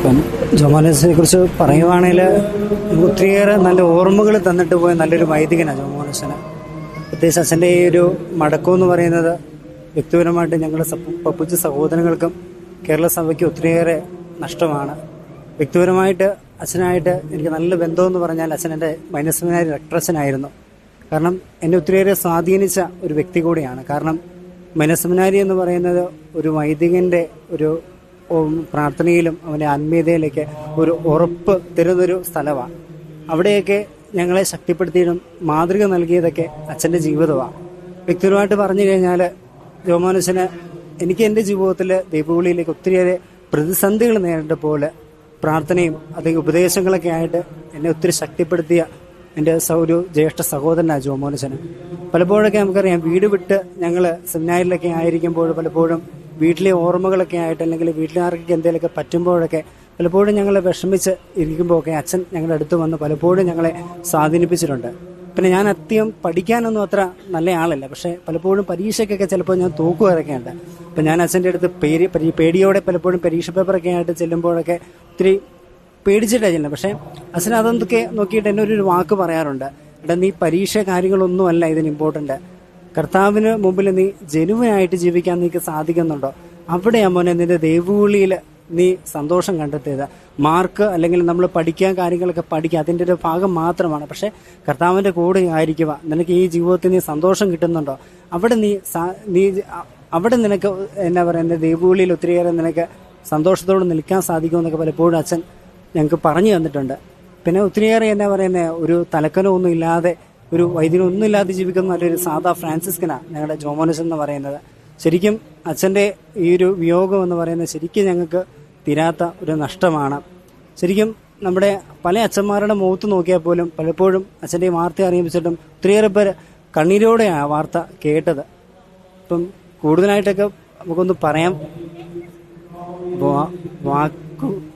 ഇപ്പം ജോമോനസിനെ കുറിച്ച് പറയുവാണെങ്കിൽ ഒത്തിരിയേറെ നല്ല ഓർമ്മകൾ തന്നിട്ട് പോയ നല്ലൊരു വൈദികനാണ് ജോമോനസിന് പ്രത്യേകിച്ച് അച്ഛന്റെ ഈ ഒരു മടക്കം എന്ന് പറയുന്നത് വ്യക്തിപരമായിട്ട് ഞങ്ങളുടെ പപ്പുച്ച സഹോദരങ്ങൾക്കും കേരള സഭയ്ക്ക് ഒത്തിരിയേറെ നഷ്ടമാണ്. വ്യക്തിപരമായിട്ട് അച്ഛനായിട്ട് എനിക്ക് നല്ല ബന്ധമെന്ന് പറഞ്ഞാൽ അച്ഛൻ എന്റെ മൈനസ്മിനാരി റെക്ടറച്ചനായിരുന്നു കാരണം എന്നെ ഒത്തിരിയേറെ സ്വാധീനിച്ച ഒരു വ്യക്തി കൂടിയാണ്. കാരണം മനസ്സമിനാരി എന്ന് പറയുന്നത് ഒരു വൈദികന്റെ ഒരു പ്രാർത്ഥനയിലും അവന്റെ ആത്മീയതയിലേക്ക് ഒരു ഉറപ്പ് തരുന്നൊരു സ്ഥലമാണ്. അവിടെയൊക്കെ ഞങ്ങളെ ശക്തിപ്പെടുത്തിയതും മാതൃക നൽകിയതൊക്കെ അച്ഛന്റെ ജീവിതമാണ്. വ്യക്തിപരമായിട്ട് പറഞ്ഞു കഴിഞ്ഞാൽ രോമാനുസന് എനിക്ക് എന്റെ ജീവിതത്തിൽ ദൈവവിളിയിലേക്ക് ഒത്തിരിയേറെ പ്രതിസന്ധികൾ നേരിട്ടപ്പോൾ പ്രാർത്ഥനയും അല്ലെങ്കിൽ ഉപദേശങ്ങളൊക്കെ ആയിട്ട് എന്നെ ഒത്തിരി ശക്തിപ്പെടുത്തിയ എന്റെ ഒരു ജ്യേഷ്ഠ സഹോദരനാണ് ജോമോനച്ചന് പലപ്പോഴൊക്കെ നമുക്കറിയാം വീട് വിട്ട് ഞങ്ങൾ സെമിനാരിലൊക്കെ ആയിരിക്കുമ്പോൾ പലപ്പോഴും വീട്ടിലെ ഓർമ്മകളൊക്കെ ആയിട്ട് അല്ലെങ്കിൽ വീട്ടിലാർക്കൊക്കെ എന്തെങ്കിലുമൊക്കെ പറ്റുമ്പോഴൊക്കെ പലപ്പോഴും ഞങ്ങൾ വിഷമിച്ച് ഇരിക്കുമ്പോഴൊക്കെ അച്ഛൻ ഞങ്ങളുടെ അടുത്ത് വന്ന് പലപ്പോഴും ഞങ്ങളെ സ്വാധീനിപ്പിച്ചിട്ടുണ്ട്. പിന്നെ ഞാൻ അത്യം പഠിക്കാനൊന്നും അത്ര നല്ല ആളല്ല. പക്ഷേ പലപ്പോഴും പരീക്ഷയ്ക്കൊക്കെ ചിലപ്പോൾ ഞാൻ തോക്കുവരൊക്കെ ഉണ്ട് അപ്പം ഞാൻ അച്ഛന്റെ അടുത്ത് പേര് പേടിയോടെ പലപ്പോഴും പരീക്ഷ പേപ്പറൊക്കെ ആയിട്ട് ചെല്ലുമ്പോഴൊക്കെ ഒത്തിരി പേടിച്ചിട്ടാണ് ചെല്ലുന്നത്. പക്ഷേ അച്ഛൻ അതൊക്കെ നോക്കിയിട്ട് എന്നെ ഒരു വാക്ക് പറയാറുണ്ട്. എടാ നീ പരീക്ഷ കാര്യങ്ങളൊന്നുമല്ല ഇതിന് ഇമ്പോർട്ടന്റ് കർത്താവിന് മുമ്പിൽ നീ ജനുവനായിട്ട് ജീവിക്കാൻ നിനക്ക് സാധിക്കുന്നുണ്ടോ? അവിടെയാ മോനെ നിന്റെ ദൈവവിളിയിൽ നീ സന്തോഷം കണ്ടെത്തിയത്. മാർക്ക് അല്ലെങ്കിൽ നമ്മൾ പഠിക്കാൻ കാര്യങ്ങളൊക്കെ പഠിക്കുക അതിന്റെ ഒരു ഭാഗം മാത്രമാണ്. പക്ഷെ കർത്താവിന്റെ കൂടെ ആയിരിക്കുക. നിനക്ക് ഈ ജീവിതത്തിൽ നീ സന്തോഷം കിട്ടുന്നുണ്ടോ? അവിടെ നീ നീ അവിടെ നിനക്ക് എന്നാ എന്റെ ദൈവവിളിയിൽ ഒത്തിരിയേറെ നിനക്ക് സന്തോഷത്തോടെ നിൽക്കാൻ സാധിക്കുമെന്നൊക്കെ പലപ്പോഴും അച്ഛൻ ഞങ്ങൾക്ക് പറഞ്ഞു തന്നിട്ടുണ്ട്. പിന്നെ ഒത്തിരിയേറെ എന്നാ പറയുന്നത് ഒരു തലക്കനോ ഒന്നും ഇല്ലാതെ ഒരു വൈദ്യുതി ഒന്നുമില്ലാതെ ജീവിക്കുന്ന നല്ലൊരു സാധാ ഫ്രാൻസിസ്കനാണ് ഞങ്ങളുടെ ജോമോനസ് എന്ന് പറയുന്നത്. ശരിക്കും അച്ഛന്റെ ഈ ഒരു വിയോഗം എന്ന് പറയുന്നത് ശരിക്കും ഞങ്ങൾക്ക് തീരാത്ത ഒരു നഷ്ടമാണ്. ശരിക്കും നമ്മുടെ പല അച്ഛന്മാരുടെ മുഖത്ത് നോക്കിയാൽ പോലും പലപ്പോഴും അച്ഛന്റെ വാർത്ത അറിയിപ്പിച്ചിട്ടും ഒത്തിരിയേറെ പേര് കണ്ണീരോടെയാണ് ആ വാർത്ത കേട്ടത്. ഇപ്പം കൂടുതലായിട്ടൊക്കെ നമുക്കൊന്ന് പറയാം. വാ- വാ-